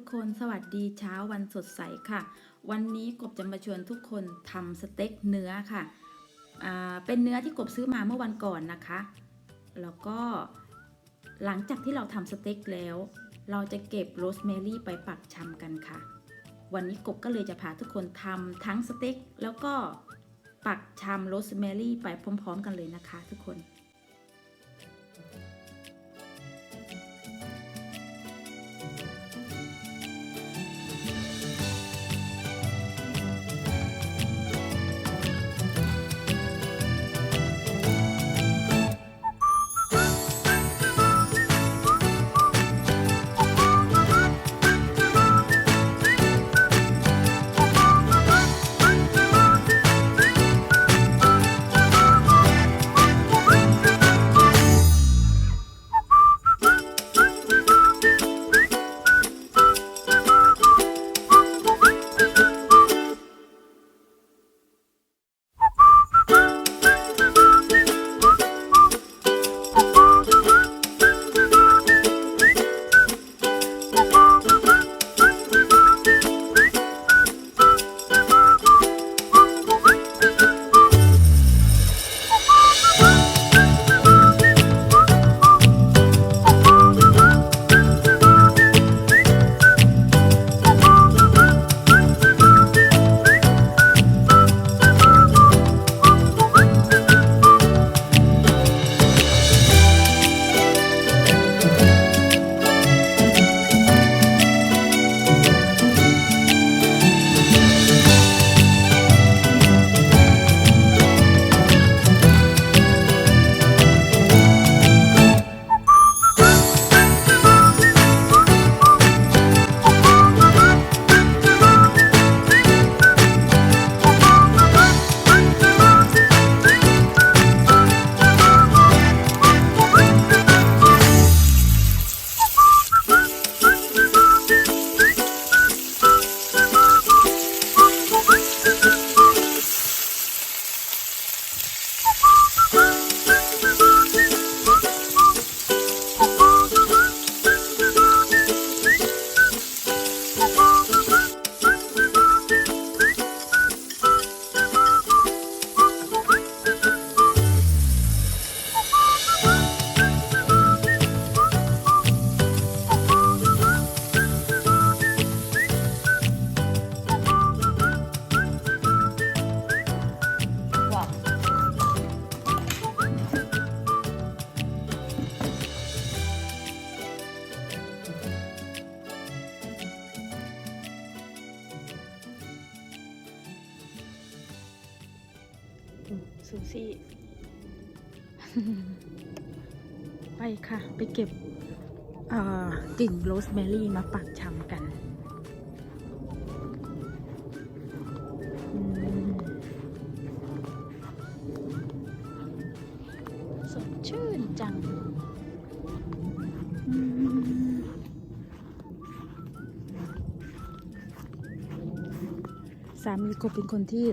ทุกคนสวัสดีเช้าวันสดใสค่ะ วันนี้กบจะมาชวนทุกคนทำสเต็กเนื้อค่ะเป็นเนื้อที่กบซื้อมาเมื่อวันก่อนนะคะ แล้วก็หลังจากที่เราทำสเต็กแล้ว เราจะเก็บโรสแมรี่ไปปักชำกันค่ะ วันนี้กบก็เลยจะพาทุกคนทำทั้งสเต็กแล้วก็ปักชำโรสแมรี่ไปพร้อม ๆ กันเลยนะคะ ทุกคน ซี่ ไปค่ะ ไปเก็บเอ่อกิ่งโรสแมรี่มาปักชำกันสดชื่นจังสามีก็เป็นคนที่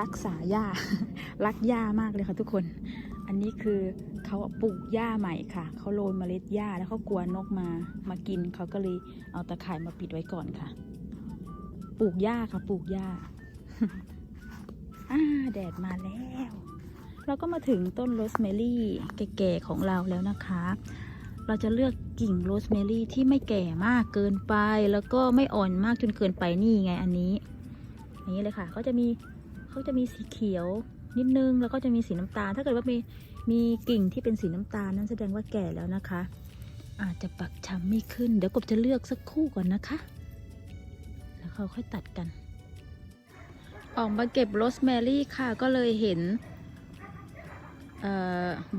รักษาหญ้า รักหญ้ามากเลยค่ะทุกคน อันนี้คือเขาปลูกหญ้าใหม่ค่ะ เขาโรยเมล็ดหญ้าแล้วเขากลัวนกมามากินเขาก็เลยเอาตะข่ายมาปิดไว้ก่อนค่ะ ปลูกหญ้าค่ะ ปลูกหญ้าอ่าแดดมาแล้ว เราก็มาถึงต้นโรสแมรี่แก่ๆของเราแล้วนะคะ เราจะเลือกกิ่งโรสแมรี่ที่ไม่แก่มากเกินไป แล้วก็ไม่อ่อนมากจนเกินไปนี่ไงอันนี้อย่างนี้เลยค่ะเขาจะมี เขาจะมีสีเขียวนิดนึงแล้วก็จะมีสีน้ำตาล ถ้าเกิดว่ามีมีกิ่งที่เป็นสีน้ำตาลนั้นแสดงว่าแก่แล้วนะคะ อาจจะปักช้ำไม่ขึ้น เดี๋ยวกบจะเลือกสักคู่ก่อนนะคะ แล้วเขาค่อยตัดกัน ออกมาเก็บโรสแมรี่ค่ะก็เลยเห็น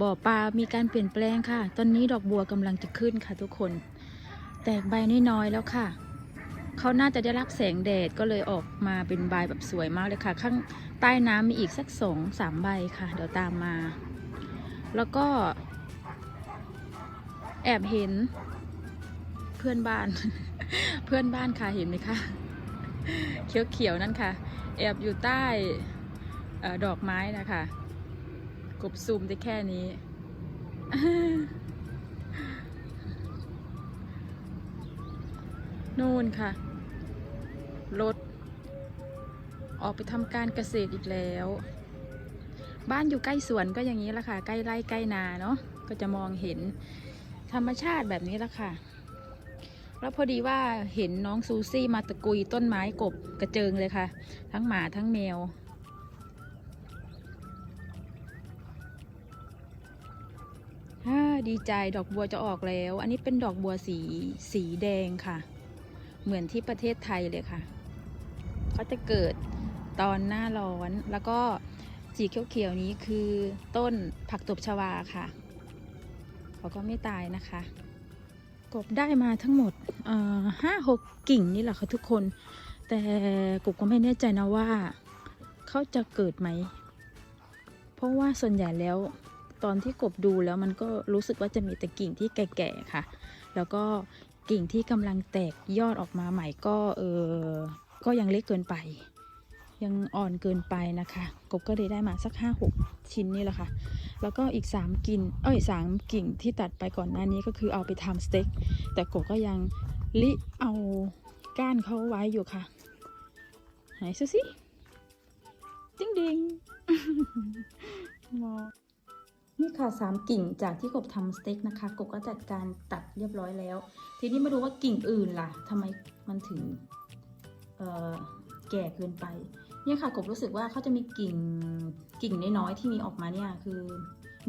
บ่อปลามีการเปลี่ยนแปลงค่ะ ตอนนี้ดอกบัวกำลังจะขึ้นค่ะทุกคน แตกใบน้อยๆแล้วค่ะ เขาน่าจะได้รับแสงแดดก็เลยออกมาเป็นใบแบบสวยมากเลยค่ะ ข้างใต้น้ำมีอีกสักสองสามใบค่ะ เดี๋ยวตามมา แล้วก็ แอบเห็นเพื่อนบ้าน เพื่อนบ้านค่ะเห็นไหมคะเขียวๆนั่นค่ะ แอบอยู่ใต้ดอกไม้นะคะกบซูมได้แค่นี้ นู่นค่ะ รถ ออกไปทำการเกษตรอีกแล้ว บ้านอยู่ใกล้สวนก็อย่างนี้ละค่ะ ใกล้ไร่ใกล้นาเนาะก็จะมองเห็นธรรมชาติแบบนี้ละค่ะ แล้วพอดีว่าเห็นน้องซูซี่มาตะกุยต้นไม้กบกระเจิงเลยค่ะ ทั้งหมาทั้งแมวฮ่าดีใจดอกบัวจะออกแล้ว อันนี้เป็นดอกบัวสีสีแดงค่ะ เหมือนที่ประเทศไทยเลยค่ะเขาจะเกิดตอนหน้าร้อนแล้วก็สีเขียวๆนี้คือต้นผักตบชวาค่ะเขาก็ไม่ตายนะคะ กบได้มาทั้งหมดห้าหกกิ่งนี่แหละค่ะทุกคน แต่กบก็ไม่แน่ใจนะว่าเขาจะเกิดไหม เพราะว่าส่วนใหญ่แล้วตอนที่กบดูแล้วมันก็รู้สึกว่าจะมีแต่กิ่งที่แก่ๆค่ะ แล้วก็ กิ่งที่กำลังแตกยอดออกมาใหม่ก็เออก็ยังเล็กเกินไป ยังอ่อนเกินไปนะคะ กบก็เลยได้มาสักห้าหกชิ้นนี่แหละค่ะ แล้วก็อีกสามกิ่งเอ้ยสามกิ่งที่ตัดไปก่อนหน้านี้ก็คือเอาไปทำสเต็กแต่กบก็ยังลิเอาก้านเขาไว้อยู่ค่ะไหนซิสิดิ้งดิงมอง นี่ค่ะสามกิ่งจากที่กบทำสเต็กนะคะ กบก็จัดการตัดเรียบร้อยแล้ว ทีนี้มาดูว่ากิ่งอื่นล่ะทำไมมันถึงแก่เกินไป เนี่ยค่ะกบรู้สึกว่าเขาจะมีกิ่งกิ่งน้อยๆที่มีออกมาเนี่ยคือ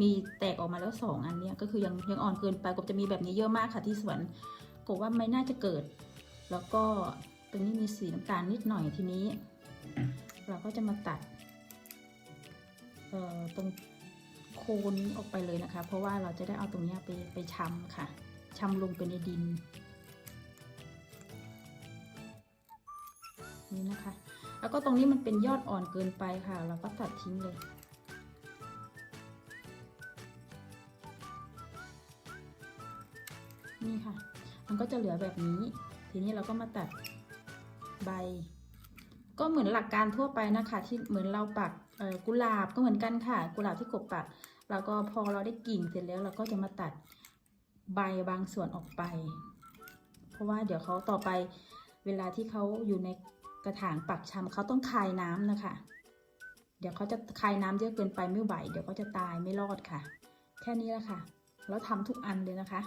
มีแตกออกมาแล้วสองอันเนี่ยก็คือยังยังอ่อนเกินไปกบจะมีแบบนี้เยอะมากค่ะที่สวนกบว่าไม่น่าจะเกิด แล้วก็ตรงนี้มีสีน้ำตาลนิดหน่อยทีนี้ เราก็จะมาตัดตรง โคนนี้ออกไปเลยนะคะ เพราะว่าเราจะได้เอาตรงนี้ไปไปชำค่ะชำลงไปในดิน นี่นะคะ แล้วก็ตรงนี้มันเป็นยอดอ่อนเกินไปค่ะ เราก็ตัดทิ้งเลยนี่ค่ะ มันก็จะเหลือแบบนี้ ทีนี้เราก็มาตัดใบ ก็เหมือนหลักการทั่วไปนะคะ ที่เหมือนเราปักกุหลาบก็เหมือนกันค่ะ กุหลาบที่กบปัก แล้วก็พอเราได้กิ่งเสร็จแล้วเราก็จะมาตัดใบบางส่วนออกไป เพราะว่าเดี๋ยวเขาต่อไปเวลาที่เขาอยู่ในกระถางปักชำเขาต้องคายน้ำนะคะ เดี๋ยวเขาจะคายน้ำเยอะเกินไปไม่ไหวเดี๋ยวก็จะตายไม่รอดค่ะ แค่นี้แหละค่ะ แล้วทำทุกอันเลยนะคะ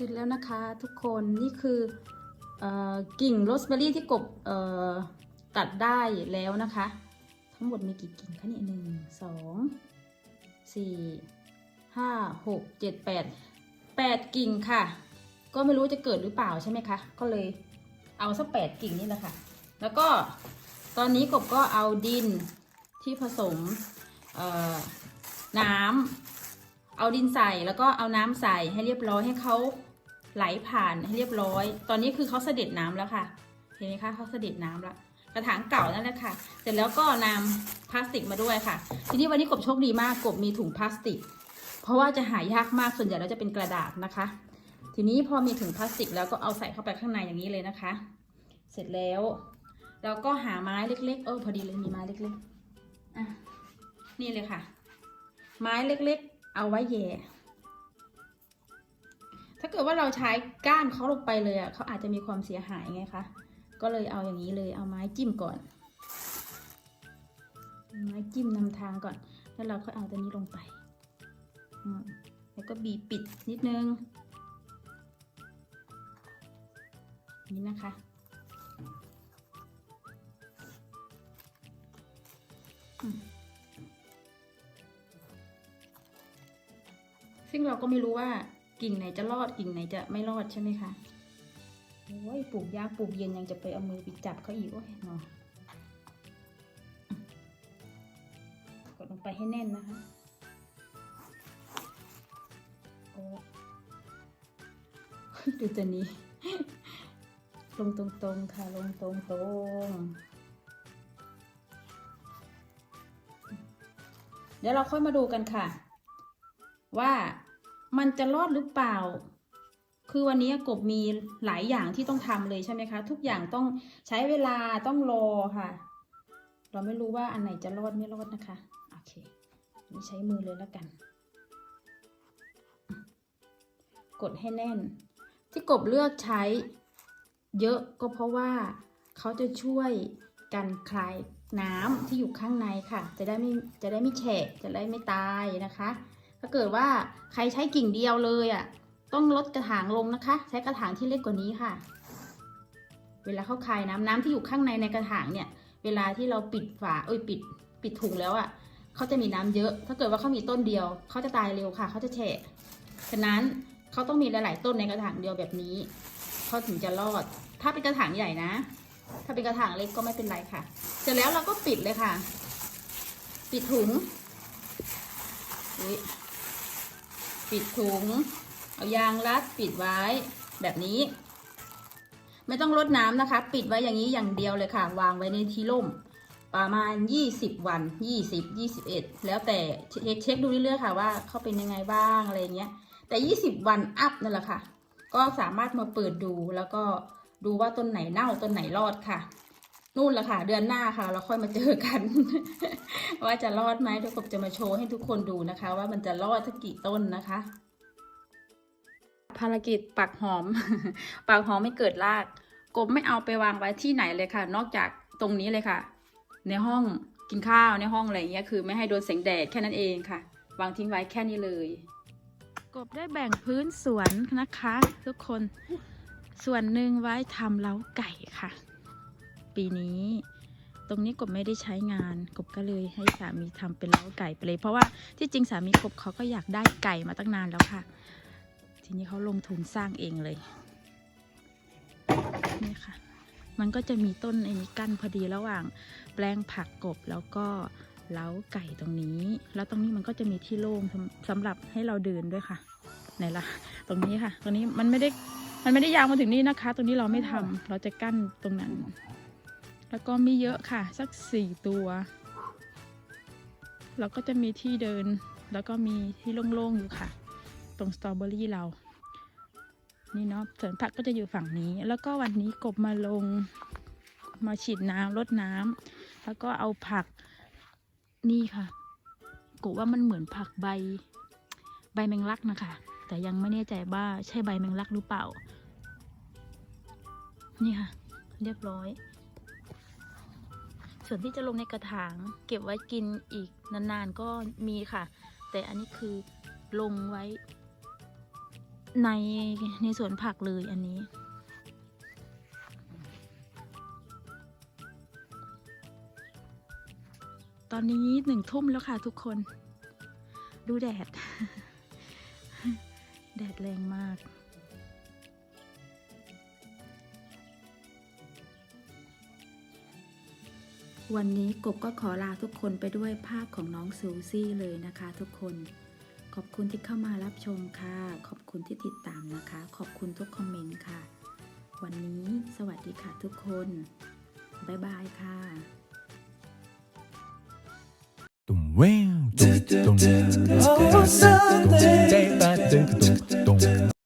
เสร็จแล้วนะคะทุกคนนี่คืออกิ่งโรสเบอรี่ที่กบตัดได้แล้วนะคะ ทั้งหมดมีกี่กิ่งคะเนี่ยหนึ่งสองสี่ห้าหกเจ็ดแปดแปดกิ่งค่ะ ก็ไม่รู้จะเกิดหรือเปล่าใช่ไหมคะ ก็เลยเอาสักแปดกิ่งนี่แหละค่ะ แล้วก็ตอนนี้กบก็เอาดินที่ผสมน้ำเอาดินใส่แล้วก็เอาน้ำใส่ให้เรียบร้อยให้เขา ไหลผ่านให้เรียบร้อย ตอนนี้คือเขาเสด็จน้ำแล้วค่ะ เห็นไหมคะเขาเสด็จน้ำแล้ว กระถางเก่านั่นแหละค่ะ เสร็จแล้วก็นำพลาสติกมาด้วยค่ะ ทีนี้วันนี้กบโชคดีมาก กบมีถุงพลาสติก เพราะว่าจะหายากมาก ส่วนใหญ่แล้วจะเป็นกระดาษนะคะ ทีนี้พอมีถุงพลาสติกแล้วก็เอาใส่เข้าไปข้างในอย่างนี้เลยนะคะ เสร็จแล้วเราก็หาไม้เล็ก ๆ เออพอดีเลยมีไม้เล็กๆอะนี่เลยค่ะ ไม้เล็กๆ เอาไว้แย่ เกิดว่าเราใช้ก้านเขาลงไปเลยอะเขาอาจจะมีความเสียหายไงคะ ก็เลยเอาอย่างนี้เลยเอาไม้จิ้มก่อน ไม้จิ้มนำทางก่อน แล้วเราค่อยเอาตัวนี้ลงไปอืมแล้วก็บีปิดนิดนึง นี่นะคะซึ่งเราก็ไม่รู้ว่า กิ่งไหนจะรอดกิ่งไหนจะไม่รอดใช่ไหมคะโอ้ยปลูกยากปลูกเย็นยังจะไปเอามือไปจับเขาอีกโอ้ยเนาะกดลงไปให้แน่นนะคะโอ้ดูตัวนี้ ลงตรงๆค่ะลงตรงๆเดี๋ยวเราค่อยมาดูกันค่ะ ว่า มันจะรอดหรือเปล่า คือวันนี้กบมีหลายอย่างที่ต้องทำเลยใช่ไหมคะ ทุกอย่างต้องใช้เวลาต้องรอค่ะ เราไม่รู้ว่าอันไหนจะรอดไม่รอดนะคะโอเคนี่ใช้มือเลยแล้วกัน กดให้แน่น ที่กบเลือกใช้ เยอะก็เพราะว่าเขาจะช่วยกันคลายน้ำที่อยู่ข้างในค่ะ จะได้ไม่จะได้ไม่แฉะจะได้ไม่ตายนะคะ ถ้าเกิดว่าใครใช้กิ่งเดียวเลยอะ ต้องลดกระถางลงนะคะ ใช้กระถางที่เล็กกว่านี้ค่ะ เวลาเขาคายน้ำน้ำที่อยู่ข้างในในกระถางเนี่ย เวลาที่เราปิดฝาเอ้ยปิดปิดถุงแล้วอะเขาจะมีน้ำเยอะ ถ้าเกิดว่าเขามีต้นเดียว เขาจะตายเร็วค่ะ เขาจะแฉะ ฉะนั้นเขาต้องมีหลาย ๆ ต้นในกระถางเดียวแบบนี้ เขาถึงจะรอด ถ้าเป็นกระถางใหญ่นะ ถ้าเป็นกระถางเล็กก็ไม่เป็นไรค่ะ เสร็จแล้วเราก็ปิดเลยค่ะ ปิดถุงอุ๊ย ปิดถุง เอายางรัดปิดไว้แบบนี้ ไม่ต้องรดน้ำนะคะ ปิดไว้อย่างนี้อย่างเดียวเลยค่ะ วางไว้ในที่ร่ม ประมาณ 20 วัน 20 21 แล้วแต่เช็คเช็คดูเรื่อยๆค่ะว่าเขาเป็นยังไงบ้างอะไรเงี้ย แต่ 20 วันอัพนั่นแหละค่ะ ก็สามารถมาเปิดดูแล้วก็ดูว่าต้นไหนเน่าต้นไหนรอดค่ะ นู่นแหละค่ะ เดือนหน้าค่ะ เราค่อยมาเจอกัน ว่าจะรอดไหมเดี๋ยวกบจะมาโชว์ให้ทุกคนดูนะคะ ว่ามันจะรอดสักกี่ต้นนะคะ ภารกิจปักหอม ปักหอมไม่เกิดรากกบไม่เอาไปวางไว้ที่ไหนเลยค่ะ นอกจากตรงนี้เลยค่ะ ในห้องกินข้าวในห้องอะไรอย่างเงี้ยคือไม่ให้โดนแสงแดดแค่นั้นเองค่ะ วางทิ้งไว้แค่นี้เลย กบได้แบ่งพื้นสวนนะคะ ทุกคนส่วนหนึ่งไว้ทำเล้าไก่ค่ะ ปีนี้ ตรงนี้กบไม่ได้ใช้งาน กบก็เลยให้สามีทำเป็นเล้าไก่ไปเลย เพราะว่าที่จริงสามีกบเขาก็อยากได้ไก่มาตั้งนานแล้วค่ะ ทีนี้เขาลงทุนสร้างเองเลยนี่ค่ะ มันก็จะมีต้นไอ้นี้กั้นพอดีระหว่าง แปลงผักกบแล้วก็เล้าไก่ตรงนี้ แล้วตรงนี้มันก็จะมีที่โล่งสำสำหรับให้เราเดินด้วยค่ะไหนล่ะ ตรงนี้ค่ะ ตรงนี้มันไม่ได้ มันไม่ได้ยาวมาถึงนี่นะคะ ตรงนี้เราไม่ทำเราจะกั้นตรงนั้น แล้วก็มีเยอะค่ะ สักสี่ตัวเราก็จะมีที่เดิน แล้วก็มีที่โล่งๆอยู่ค่ะ ตรงสตรอเบอรี่เรา นี่เนาะสวนผักก็จะอยู่ฝั่งนี้ แล้วก็วันนี้กบมาลง มาฉีดน้ำรดน้ำแล้วก็เอาผัก นี่ค่ะกบว่ามันเหมือนผักใบ ใบแมงลักนะคะ แต่ยังไม่แน่ใจว่าใช่ใบแมงลักหรือเปล่า นี่ค่ะ เรียบร้อย ส่วนที่จะลงในกระถางเก็บไว้กินอีกนานๆก็มีค่ะ แต่อันนี้คือลงไว้ในในสวนผักเลยอันนี้ ตอนนี้หนึ่งทุ่มแล้วค่ะทุกคน ดูแดด แดดแรงมาก วันนี้กบก็ขอลาทุกคนไปด้วยภาพของน้องซูซี่เลยนะคะ ทุกคน ขอบคุณที่เข้ามารับชมค่ะ ขอบคุณที่ติดตามนะคะ ขอบคุณทุกคอมเมนต์ค่ะ วันนี้สวัสดีค่ะทุกคน บ๊ายบายค่ะ Dum wow, dum dum dum. Oh, Sunday.